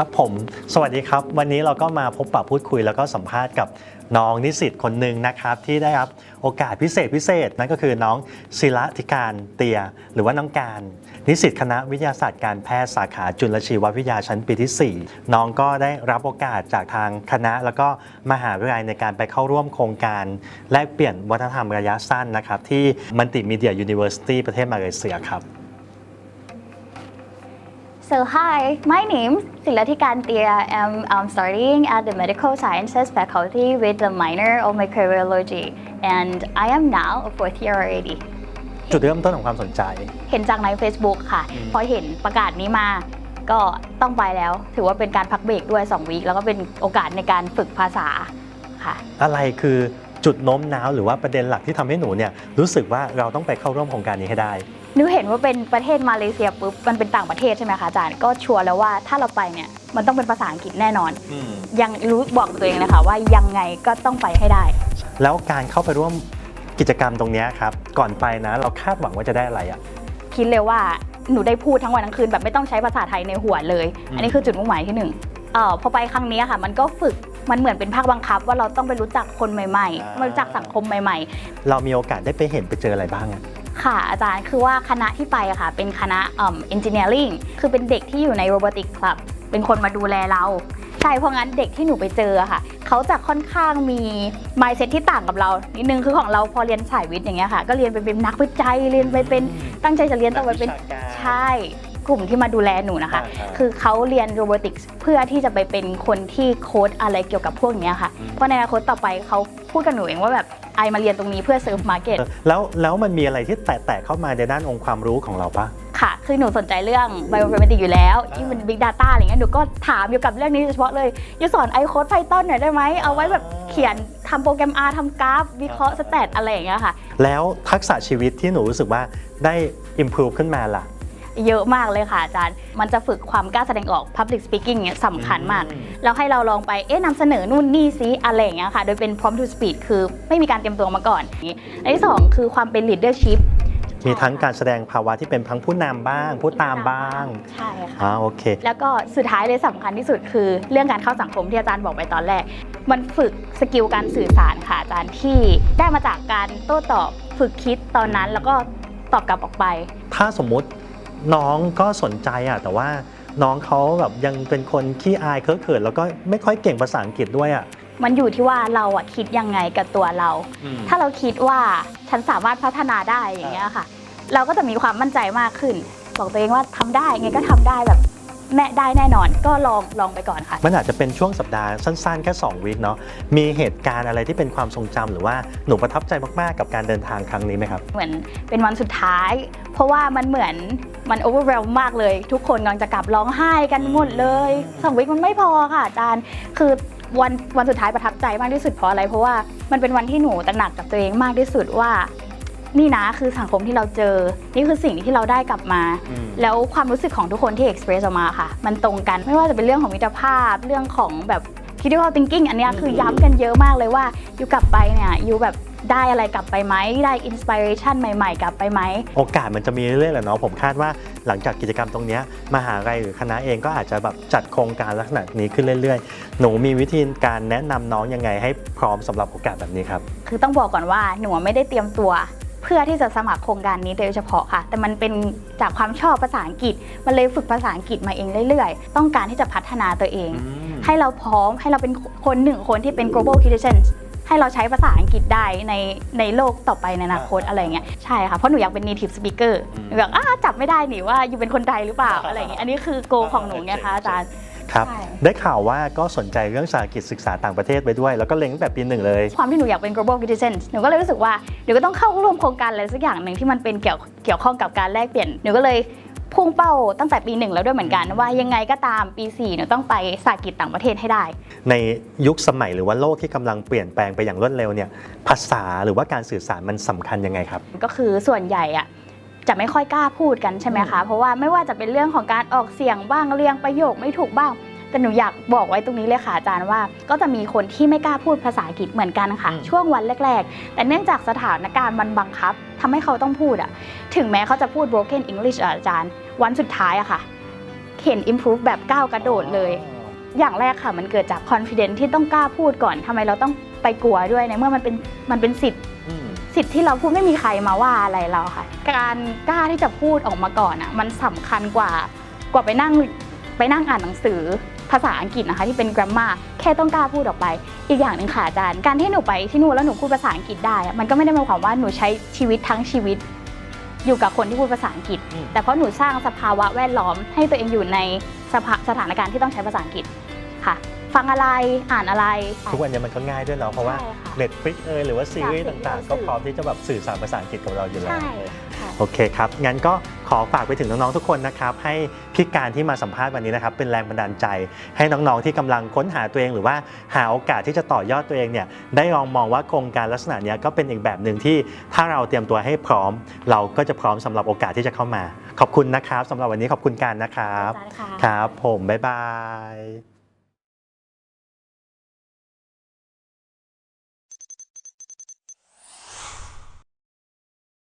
ครับผม สวัสดีครับ วันนี้เราก็มาพบปะพูดคุยแล้วก็สัมภาษณ์กับน้องนิสิตคนหนึ่งนะครับที่ได้รับโอกาสพิเศษพิเศษนั่นก็คือน้องศิระธิการเตีย หรือว่าน้องการ นิสิตคณะวิทยาศาสตร์การแพทย์สาขาจุลชีววิทยาชั้นปีที่ 4 น้องก็ได้รับโอกาสจากทางคณะ แล้วก็มหาวิทยาลัยในการไปเข้าร่วมโครงการ แลกเปลี่ยนวัฒนธรรมระยะสั้นนะครับที่มัลติมีเดียยูนิเวอร์ซิตี้ประเทศมาเลเซียครับ So hi, my name's Silatikan Tia. I'm um, studying at the Medical Sciences faculty with a minor of microbiology, and I am now a fourth year already. จุดเริ่มต้นของความสนใจ เห็นจากใน Facebook ค่ะอืมพอเห็นประกาศนี้มา ก็ต้องไปแล้ว ถือว่าเป็นการพักเบรกด้วย 2 วีคแล้วก็เป็นโอกาสในการฝึกภาษาค่ะ อะไรคือ จุดโน้มน้าวหรือว่าประเด็นหลักที่ทำให้หนูเนี่ยรู้สึกว่าเราต้องไปเข้าร่วมโครงการนี้ให้ได้ นึกเห็นว่าเป็นประเทศมาเลเซียปุ๊บมันเป็นต่างประเทศใช่ไหมคะอาจารย์ก็ชัวร์แล้วว่าถ้าเราไปเนี่ยมันต้องเป็นภาษาอังกฤษแน่นอน ยังรู้บอกตัวเองเลยค่ะว่ายังไงก็ต้องไปให้ได้ แล้วการเข้าไปร่วมกิจกรรมตรงเนี้ยครับ ก่อนไปนะ เราคาดหวังว่าจะได้อะไรอะ คิดเลยว่าหนูได้พูดทั้งวันทั้งคืนแบบไม่ต้องใช้ภาษาไทยในหัวเลยอืมอันนี้คือจุดมุ่งหมายที่หนึ่งเอ่อพอไปครั้งนี้ค่ะ มันก็ฝึก มันเหมือนเป็นภาคบังคับว่าเราต้องไปรู้จักคนใหม่ๆมารู้จักสังคมใหม่ เรามีโอกาสได้ไปเห็นไปเจออะไรบ้างอะๆค่ะอาจารย์คือว่าคณะที่ไปอะค่ะเป็นคณะเอ่อ engineering คือเป็นเด็กที่อยู่ใน robotic club เป็นคนมาดูแลเราใช่เพราะงั้นเด็กที่หนูไปเจออะค่ะ เขาจะค่อนข้างมี mindset ที่ต่างกับเรานิดนึงคือของเราพอเรียนสายวิทย์อย่างเงี้ยค่ะ ก็เรียนไปเป็นนักวิจัยเรียนไปเป็นตั้งใจจะเรียนต่อไปเป็นใช่ กลุ่มที่มาดูแลหนูนะคะอ่าๆคือเขาเรียนโรบอติกส์เพื่อที่จะไปเป็นคนที่โค้ดอะไรเกี่ยวกับพวกเนี้ยค่ะ อืม เพราะในอนาคตต่อไปเขาพูดกับหนูเองว่าแบบไอมาเรียนตรงนี้เพื่อเซิร์ฟมาร์เก็ต เออแล้วแล้วมันมีอะไรที่แตะๆเข้ามาในด้านองค์ความรู้ของเราปะ ค่ะ คือหนูสนใจเรื่อง bioinformatics อยู่แล้ว ที่เป็น big data อะไรเงี้ย หนูก็ถามเกี่ยวกับเรื่องนี้โดยเฉพาะเลยยูสอนไอโค้ดไพทอนหน่อยได้ไหม เอาไว้แบบเขียนทำโปรแกรม R ทำกราฟ วิเคราะห์สแตทอะไรอย่างเงี้ยค่ะ แล้วทักษะชีวิตที่หนูรู้สึกว่าได้ improve ขึ้นมาล่ะ เยอะมากเลยค่ะอาจารย์ มันจะฝึกความกล้าแสดงออก public speaking เนี่ยสำคัญมากอืมแล้วให้เราลองไป เอ๊ะนำเสนอนู่นนี่ซิอะไรอย่างเงี้ยค่ะ โดยเป็น prompt to speak คือไม่มีการเตรียมตัวมาก่อนอย่างงี้อันที่สองคือความเป็น leadership มีทั้งการแสดงภาวะที่เป็นทั้งผู้นำบ้าง ผู้ตามบ้าง ใช่ค่ะอ่าโอเค แล้วก็สุดท้ายเลยสำคัญที่สุดคือเรื่องการเข้าสังคมที่อาจารย์บอกไปตอนแรก มันฝึกสกิลการสื่อสารค่ะอาจารย์ที่ได้มาจากการโต้ตอบฝึกคิดตอนนั้นแล้วก็ตอบกลับออกไป ถ้าสมมุติ น้องก็สนใจอะแต่ว่าน้องเขาแบบยังเป็นคนขี้อายเคอะเขินแล้วก็ไม่ค่อยเก่งภาษาอังกฤษด้วยอะมันอยู่ที่ว่าเราอะคิดยังไงกับตัวเราถ้าเราคิดว่าฉันสามารถพัฒนาได้อย่างเงี้ยค่ะ เราก็จะมีความมั่นใจมากขึ้น บอกตัวเองว่าทำได้ไงก็ทำได้แบบ แม่ได้แน่นอนก็ลองลองไปก่อนค่ะ มันอาจจะเป็นช่วงสัปดาห์สั้นๆ แค่ 2 วีคเนาะมีเหตุการณ์อะไรที่เป็นความทรงจำหรือว่าหนูประทับใจมากๆ กับการเดินทางครั้งนี้ไหมครับ เหมือนเป็นวันสุดท้าย เพราะว่ามันเหมือนมันโอเวอร์เวลมากเลย ทุกคนกำลังจะกลับร้องไห้กันหมดเลยสองวิคมันไม่พอค่ะอาจารย์คือวันวันสุดท้ายประทับใจมากที่สุดเพราะอะไร เพราะว่ามันเป็นวันที่หนูตระหนักกับตัวเองมากที่สุดว่า นี่นะคือสังคมที่เราเจอ นี่คือสิ่งที่เราได้กลับมา อืม แล้วความรู้สึกของทุกคนที่ express ออกมาค่ะ มันตรงกันไม่ว่าจะเป็นเรื่องของมิตรภาพเรื่องของแบบ critical thinking อันเนี้ยคือย้ำกันเยอะมากเลยว่าอยู่กลับไปเนี่ยอยู่แบบได้อะไรกลับไปไหมได้ inspiration ใหม่ๆ กลับไปไหม โอกาสมันจะมีเรื่อยๆแหละเนาะผมคาดว่าหลังจากกิจกรรมตรงเนี้ยมหาลัยหรือคณะเองก็อาจจะแบบจัดโครงการลักษณะนี้ขึ้นเรื่อยๆ หนูมีวิธีการแนะนำน้องยังไงให้พร้อมสำหรับโอกาสแบบนี้ครับ คือต้องบอกก่อนว่าหนูไม่ได้เตรียมตัว เพื่อที่จะสมัครโครงการนี้โดยเฉพาะค่ะ แต่มันเป็นจากความชอบภาษาอังกฤษ มันเลยฝึกภาษาอังกฤษมาเองเรื่อยๆ ต้องการที่จะพัฒนาตัวเอง ให้เราพร้อมให้เราเป็นคนหนึ่งคนที่เป็น global citizen ให้เราใช้ภาษาอังกฤษได้ในในโลกต่อไปในอนาคตอะไรเงี้ยใช่ค่ะ เพราะหนูอยากเป็น native speaker อืมหนูแบบอ้าจับไม่ได้หนิว่าอยู่เป็นคนไทยหรือเปล่าอะไรเงี้ยอันนี้คือโกของหนูไงคะอาจารย์ ครับ ใช่ ได้ข่าวว่าก็สนใจเรื่องภาษาอังกฤษศึกษาต่างประเทศไปด้วย แล้วก็เล็งตั้งแต่ปีหนึ่งเลย ความที่หนูอยากเป็น global citizen หนูก็เลยรู้สึกว่าเดี๋ยวก็ต้องเข้าร่วมโครงการอะไรสักอย่างหนึ่งที่มันเป็นเกี่ยวเกี่ยวข้องกับการแลกเปลี่ยนหนูก็เลยพุ่งเป้าตั้งแต่ปีหนึ่งแล้วด้วยเหมือนกัน ว่ายังไงก็ตามปี4หนูต้องไปสากิจต่างประเทศให้ได้ ในยุคสมัยหรือว่าโลกที่กำลังเปลี่ยนแปลงไปอย่างรวดเร็วเนี่ยภาษาหรือว่าการสื่อสารมันสำคัญยังไงครับ ก็คือส่วนใหญ่อะ จะไม่ค่อยกล้าพูดกันใช่ไหมคะเพราะว่าไม่ว่าจะเป็นเรื่องของการออกเสียงบ้างเรียงประโยคไม่ถูกบ้าง แต่หนูอยากบอกไว้ตรงนี้เลยค่ะอาจารย์ว่า ก็จะมีคนที่ไม่กล้าพูดภาษาอังกฤษเหมือนกันค่ะอืมช่วงวันแรก ๆ แต่เนื่องจากสถานการณ์มันบังคับทำให้เขาต้องพูดอะถึงแม้เขาจะพูด broken English อะอาจารย์ วันสุดท้ายอะค่ะเหเห็น improve แบบก้าวกระโดดเลยอย่างแรกค่ะมันเกิดจาก confidence ที่ต้องกล้าพูดก่อนทำไมเราต้องไปกลัวด้วยในเมื่อมันเป็นมันเป็นสิทธิ์อืม สิทธิ์ที่เราพูดไม่มีใครมาว่าอะไรเราค่ะ การกล้าที่จะพูดออกมาก่อนอะมันสำคัญกว่ากว่าไปนั่งไปนั่งอ่านหนังสือภาษาอังกฤษนะคะที่เป็น grammar แค่ต้องกล้าพูดออกไป อีกอย่างหนึ่งค่ะอาจารย์การที่หนูไปที่นู่นแล้วหนูพูดภาษาอังกฤษได้อะมันก็ไม่ได้หมายความว่าหนูใช้ชีวิตทั้งชีวิต อยู่กับคนที่พูดภาษาอังกฤษอืมแต่เพราะหนูสร้างสภาวะแวดล้อมให้ตัวเองอยู่ในสภาสถานการณ์ที่ต้องใช้ภาษาอังกฤษค่ะ ฟังอะไรอ่านอะไร ทุกวันนี้มันก็ง่ายด้วยเนาะเพราะว่า ใช่ค่ะ Netflix เอยหรือว่าซีรีส์จากสิ่งที่ต่างเราๆก็สื่อพร้อมที่จะแบบสื่อสารภาษาอังกฤษกับเราอยู่แล้ว ใช่ค่ะ โอเคครับ งั้นก็ขอฝากไปถึงน้อง ๆ ทุกคนนะครับ ให้พี่การที่มาสัมภาษณ์วันนี้นะครับ เป็นแรงบันดาลใจ ให้น้อง ๆ ที่กำลังค้นหาตัวเอง หรือว่าหาโอกาสที่จะต่อยอดตัวเองเนี่ย ได้ลองมองว่าโครงการลักษณะเนี้ยก็เป็นอีกแบบหนึ่งที่ถ้าเราเตรียมตัวให้พร้อม เราก็จะพร้อมสำหรับโอกาสที่จะเข้ามา ขอบคุณนะครับสำหรับวันนี้ขอบคุณการนะครับ อาจารย์ค่ะ ครับผม บ๊ายบาย